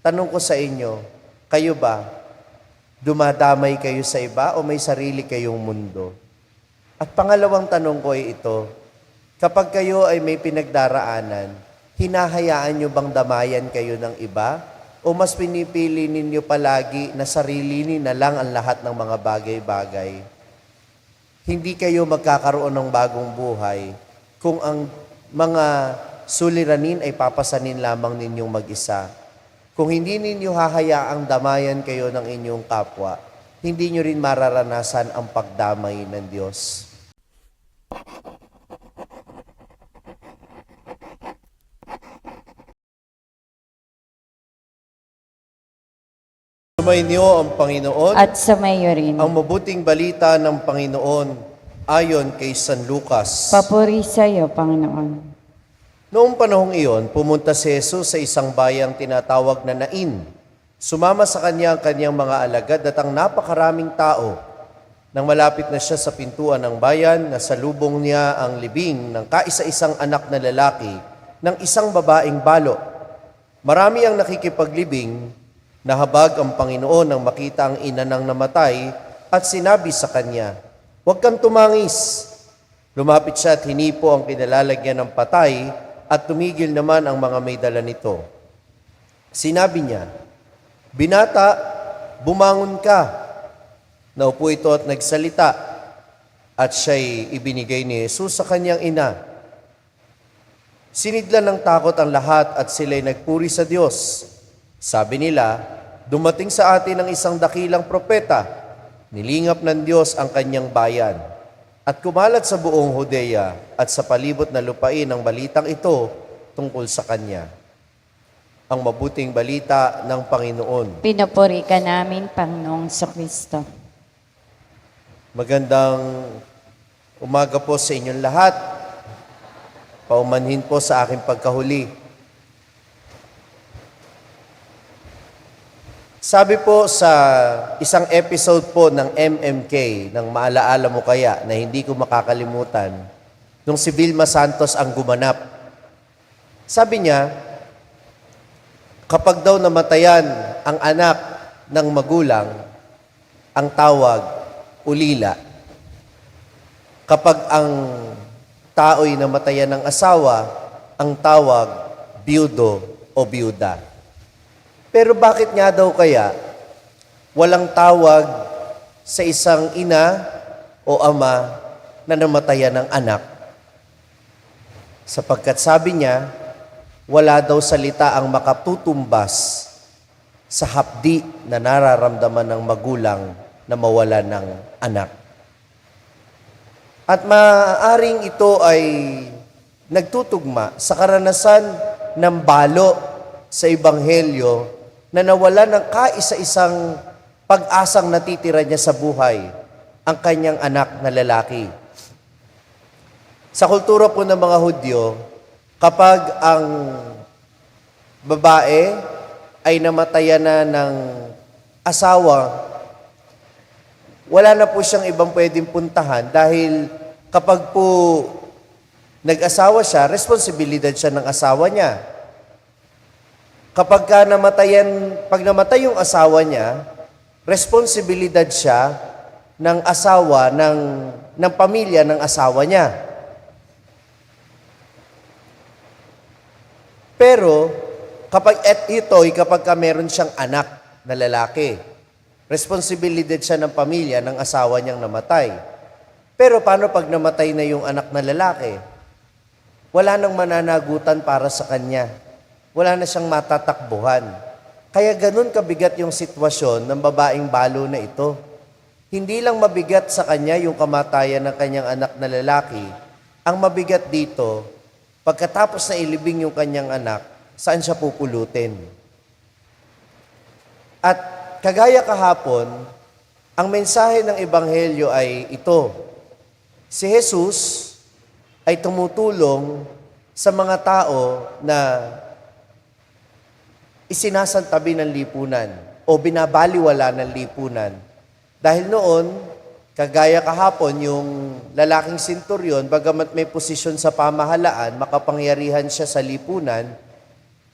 Tanong ko sa inyo, kayo ba, dumadamay kayo sa iba o may sarili kayong mundo? At pangalawang tanong ko ay ito, kapag kayo ay may pinagdaraanan, hinahayaan nyo bang damayan kayo ng iba? O mas pinipili ninyo palagi na sarili na lang ang lahat ng mga bagay-bagay? Hindi kayo magkakaroon ng bagong buhay kung ang mga suliranin ay papasanin lamang ninyong mag-isa. Kung hindi ninyo hahayaang damayan kayo ng inyong kapwa, hindi nyo rin mararanasan ang pagdamay ng Diyos. Sumainyo ang Panginoon at sa mayo rin. ang mabuting balita ng Panginoon ayon kay San Lucas. Papuri sa iyo, Panginoon. Noong panahong iyon, pumunta si Jesus sa isang bayang tinatawag na Nain. Sumama sa kanya ang kanyang mga alagad at ang napakaraming tao. Nang malapit na siya sa pintuan ng bayan, nasalubong niya ang libing ng kaisa-isang anak na lalaki ng isang babaeng balo. Marami ang nakikipaglibing, nahabag ang Panginoon nang makita ang ina ng namatay at sinabi sa kanya, Huwag kang tumangis. Lumapit siya at hinipo ang kinalalagyan ng patay at tumigil naman ang mga may dala nito. Sinabi niya, Binata, bumangon ka. Naupo ito at nagsalita at siya'y ibinigay ni Jesus sa kanyang ina. Sinidlan ng takot ang lahat at sila'y nagpuri sa Diyos. Sabi nila, dumating sa atin ang isang dakilang propeta, nilingap ng Diyos ang kanyang bayan. At kumalat sa buong Hodea at sa palibot na lupain ang balitang ito tungkol sa kanya. Ang mabuting balita ng Panginoon. Pinupuri ka namin, Panginoong sa Kristo. Magandang umaga po sa inyong lahat. Paumanhin po sa aking pagkahuli. Sabi po sa isang episode po ng MMK, ng Maalaala Mo Kaya, na hindi ko makakalimutan, nung si Vilma Santos ang gumanap. Sabi niya, kapag daw namatayan ang anak ng magulang, ang tawag, ulila. Kapag ang tao'y namatayan ng asawa, ang tawag, biyudo o biyuda. Pero bakit nga daw kaya walang tawag sa isang ina o ama na namatayan ng anak? Sapagkat sabi niya, wala daw salita ang makatutumbas sa hapdi na nararamdaman ng magulang na mawala ng anak. At maaaring ito ay nagtutugma sa karanasan ng balo sa Ebanghelyo na nawala ng kaisa-isang pag-asang natitira niya sa buhay, ang kanyang anak na lalaki. Sa kultura po ng mga Hudyo, kapag ang babae ay namatayan na ng asawa, wala na po siyang ibang pwedeng puntahan dahil kapag po nag-asawa siya, responsibilidad siya ng asawa niya. Kapag ka namatayan, pag namatay yung asawa niya, responsibilidad siya ng asawa, ng, ng pamilya ng asawa niya. Pero, kapag et ito, kapag ka meron siyang anak na lalaki, responsibilidad siya ng pamilya ng asawa niyang namatay. Pero paano pag namatay na yung anak na lalaki? Wala nang mananagutan para sa kanya. Wala na siyang matatakbuhan. Kaya ganun kabigat yung sitwasyon ng babaeng balo na ito. Hindi lang mabigat sa kanya yung kamatayan ng kanyang anak na lalaki. Ang mabigat dito, pagkatapos na ilibing yung kanyang anak, saan siya pupulutin? At kagaya kahapon, ang mensahe ng Ebanghelyo ay ito. Si Jesus ay tumutulong sa mga tao na isinasantabi ng lipunan o binabaliwala ng lipunan. Dahil noon, kagaya kahapon, yung lalaking sinturyon, bagamat may posisyon sa pamahalaan, makapangyarihan siya sa lipunan,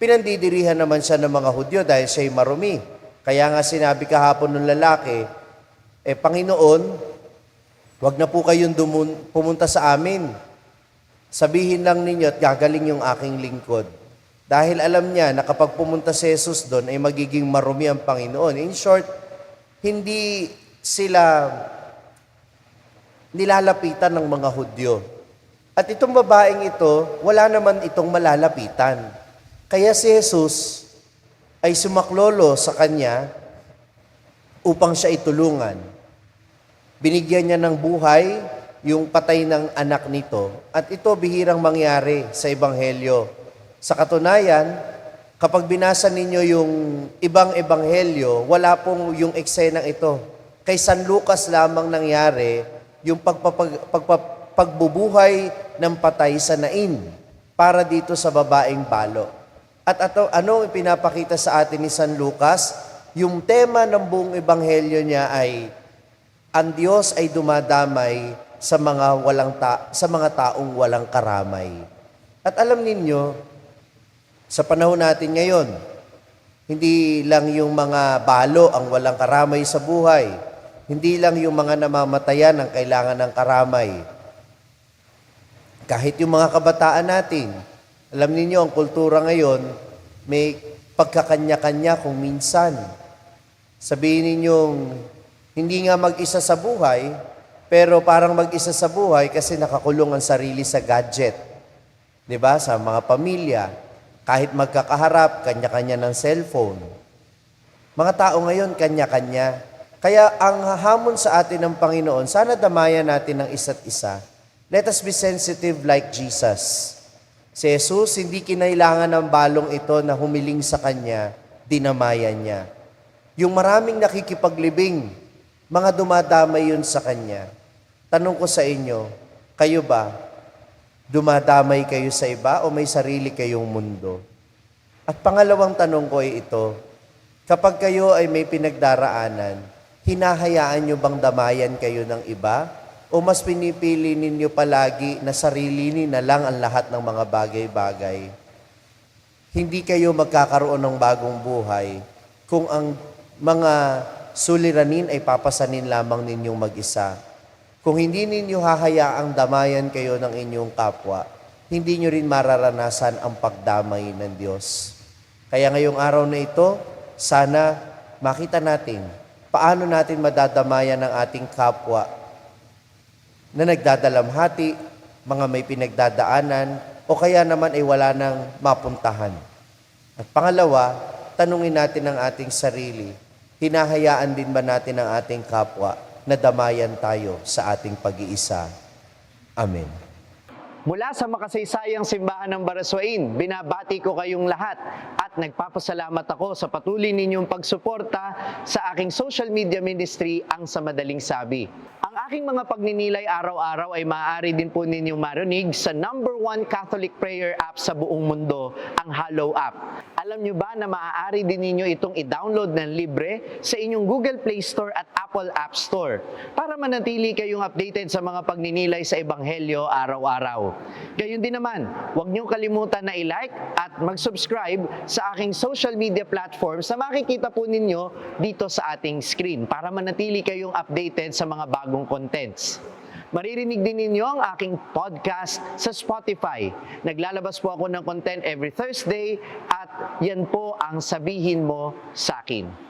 Pinandidirihan naman siya ng mga Hudyo dahil siya'y marumi. Kaya nga sinabi kahapon ng lalaki, eh Panginoon, wag na po kayong dumun- pumunta sa amin. Sabihin lang ninyo at gagaling yung aking lingkod. Dahil alam niya na kapag pumunta si Jesus doon ay magiging marumi ang Panginoon. In short, hindi sila nilalapitan ng mga Hudyo. At itong babaeng ito, wala naman itong malalapitan. Kaya si Jesus ay sumaklolo sa kanya upang siya itulungan. Binigyan niya ng buhay yung patay ng anak nito. At ito bihirang mangyari sa Ebanghelyo. Sa katunayan, kapag binasa ninyo yung ibang Ebanghelyo, wala pong yung eksenang ito. Kay San Lucas lamang nangyari yung pagpapag, pagpa- pagbubuhay ng patay sa nain para dito sa babaeng balo. At ato, ano ipinapakita sa atin ni San Lucas? Yung tema ng buong ebanghelyo niya ay ang Diyos ay dumadamay sa mga walang ta- sa mga taong walang karamay. At alam ninyo, sa panahon natin ngayon, hindi lang yung mga balo ang walang karamay sa buhay. Hindi lang yung mga namamatayan ang kailangan ng karamay. Kahit yung mga kabataan natin, alam ninyo, ang kultura ngayon, may pagkakanya-kanya kung minsan. Sabihin ninyong, hindi nga mag-isa sa buhay, pero parang mag-isa sa buhay kasi nakakulong ang sarili sa gadget. 'Di ba? Sa mga pamilya, kahit magkakaharap, kanya-kanya ng cellphone. Mga tao ngayon, kanya-kanya. Kaya ang hamon sa atin ng Panginoon, sana damayan natin ng isa't isa. Let us be sensitive like Jesus. Si Jesus, hindi kinailangan ng balong ito na humiling sa Kanya, dinamayan niya. Yung maraming nakikipaglibing, mga dumadamay yun sa Kanya. Tanong ko sa inyo, kayo ba, dumadamay kayo sa iba o may sarili kayong mundo? At pangalawang tanong ko ay ito, kapag kayo ay may pinagdaraanan, hinahayaan nyo bang damayan kayo ng iba? O mas pinipili ninyo palagi na sarili na lang ang lahat ng mga bagay-bagay? Hindi kayo magkakaroon ng bagong buhay kung ang mga suliranin ay papasanin lamang ninyong mag-isa. Kung hindi ninyo hahayaang damayan kayo ng inyong kapwa, hindi nyo rin mararanasan ang pagdamay ng Diyos. Kaya ngayong araw na ito, sana makita natin paano natin madadamayan ang ating kapwa na nagdadalamhati, mga may pinagdadaanan, o kaya naman ay wala nang mapuntahan. At pangalawa, tanungin natin ang ating sarili, hinahayaan din ba natin ang ating kapwa na damayan tayo sa ating pag-iisa? Amen. Mula sa makasaysayang simbahan ng Baraswain, binabati ko kayong lahat at nagpapasalamat ako sa patuloy ninyong pagsuporta sa aking social media ministry, ang sa madaling sabi. Ang aking mga pagninilay araw-araw ay maaari din po ninyong marinig sa number one Catholic prayer app sa buong mundo, ang Hallow app. Alam nyo ba na maaari din ninyo itong i-download ng libre sa inyong Google Play Store at Apple App Store para manatili kayong updated sa mga pagninilay sa Ebanghelyo araw-araw. Gayun din naman, huwag niyong kalimutan na i-like at mag-subscribe sa aking social media platforms na makikita po ninyo dito sa ating screen para manatili kayong updated sa mga bagong contents. Maririnig din ninyo ang aking podcast sa Spotify. Naglalabas po ako ng content every Thursday at yan po ang sabihin mo sa akin.